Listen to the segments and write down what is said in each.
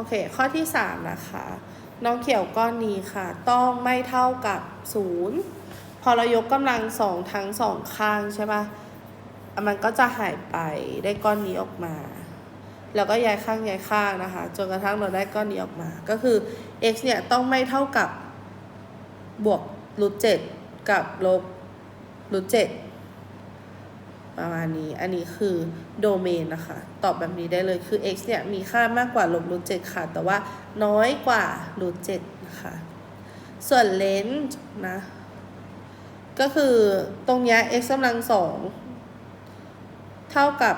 โอเค ข้อที่สามนะคะ น้องเขียวก้อนนี้ค่ะ ต้องไม่เท่ากับศูนย์พอเรายกกำลังสองทั้งสองข้างใช่ปะอะมันก็จะหายไปได้ก้อนนี้ออกมา แล้วก็ย้ายข้างย้ายข้างนะคะ จนกระทั่งเราได้ก้อนนี้ออกมา ก็คือ x เนี่ยต้องไม่เท่ากับบวกรูทเจ็ดกับลบรูทเจ็ด ประมาณนี้ อันนี้คือโดเมนนะคะ ตอบแบบนี้ได้เลยคือ x เนี่ยมีค่ามากกว่าลบรูทเจ็ดค่ะ แต่ว่าน้อยกว่ารูทเจ็ดนะคะ ส่วนเลนส์นะ ก็คือตรงเนี้ย x กำลังสองเท่ากับ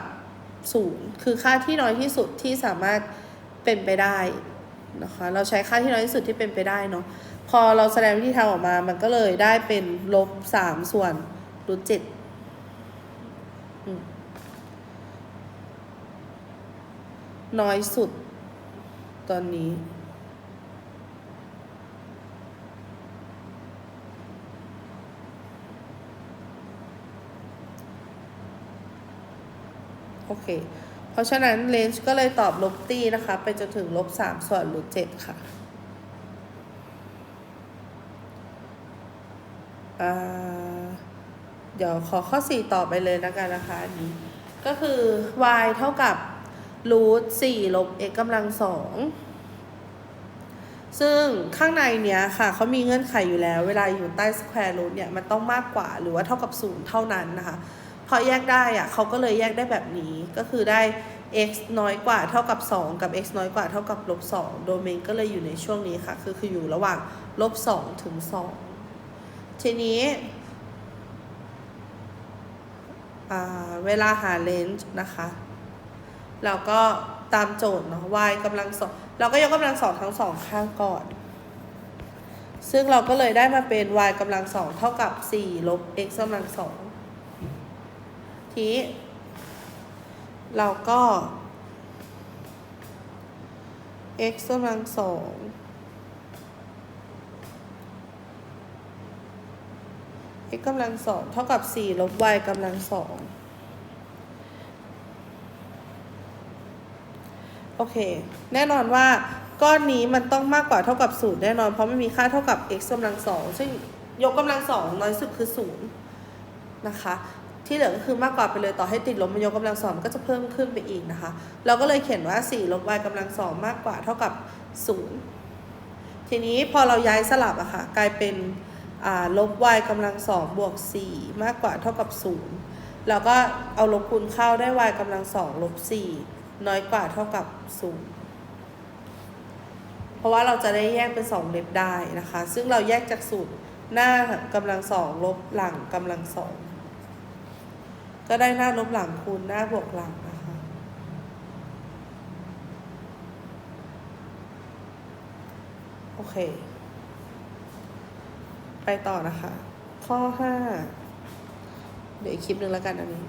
ศูนย์คือค่าที่น้อยที่สุดที่สามารถเป็นไปได้นะคะ เราใช้ค่าที่น้อยที่สุดที่เป็นไปได้เนาะ พอเราแสดงวิธีทำออกมา มันก็เลยได้เป็นลบสามส่วนรูทเจ็ด น้อยสุด ตอนนี้ โอเค เพราะฉะนั้นเลนส์ก็เลยตอบลบตีนะคะ ไปจนถึงลบสามส่วนรูทเจ็ดค่ะอ่า เดี๋ยวขอข้อ 4 ต่อไปเลยนะกันนะคะอันนี้ ก็คือ y เท่ากับรูท4ลบ x กำลังสองซึ่งข้างในเนี้ยค่ะเขามีเงื่อนไขอยู่แล้ว เวลาอยู่ใต้ square root เนี่ยมันต้องมากกว่าหรือว่าเท่ากับ0เท่านั้นนะคะพอแยกได้อะเขาก็เลยแยกได้แบบนี้ก็คือได้ x น้อยกว่าเท่ากับ 2 กับ x น้อยกว่าเท่ากับลบ2โดเมนก็เลยอยู่ในช่วงนี้ค่ะ คือคืออยู่ระหว่างลบ2ถึง 2 ทีนี้ เวลาหาเลนส์นะคะเราก็ตามโจทย์เนาะ y กำลังสองเราก็ยกกำลังสองทั้งสองข้างก่อน ซึ่งเราก็เลยได้มาเป็น y กำลังสองเท่ากับ 4 ลบ x กำลังสองทีเราก็ x กำลังสอง x กำลังสองเท่ากับสี่ลบ y กำลังสองโอเค แน่นอนว่าก้อนนี้มันต้องมากกว่าเท่ากับศูนย์แน่นอน เพราะมันมีค่าเท่ากับ x กำลังสองซึ่งยกกำลังสองน้อยสุดคือศูนย์นะคะ ที่เหลือก็คือมากกว่าไปเลยต่อให้ติดลบมันยกกำลังสองมันก็จะเพิ่มขึ้นไปอีกนะคะ เราก็เลยเขียนว่า 4 ลบ y กำลังสองมากกว่าเท่ากับศูนย์ทีนี้พอเราย้ายสลับอะค่ะกลายเป็น ลบ y กำลังสองบวกสี่มากกว่าเท่ากับศูนย์แล้วก็เอาลบคูณเข้าได้ y กำลังสองลบสี่น้อยกว่าเท่ากับศูนย์เพราะว่าเราจะได้แยกเป็นสองเล็บได้นะคะ ซึ่งเราแยกจากสูตรหน้ากำลังสองลบหลังกำลังสองก็ได้หน้าลบหลังคูณหน้าบวกหลังนะคะ โอเค ไปต่อนะคะ ข้อห้าเดี๋ยวอีกคลิปหนึ่งแล้วกันอันนี้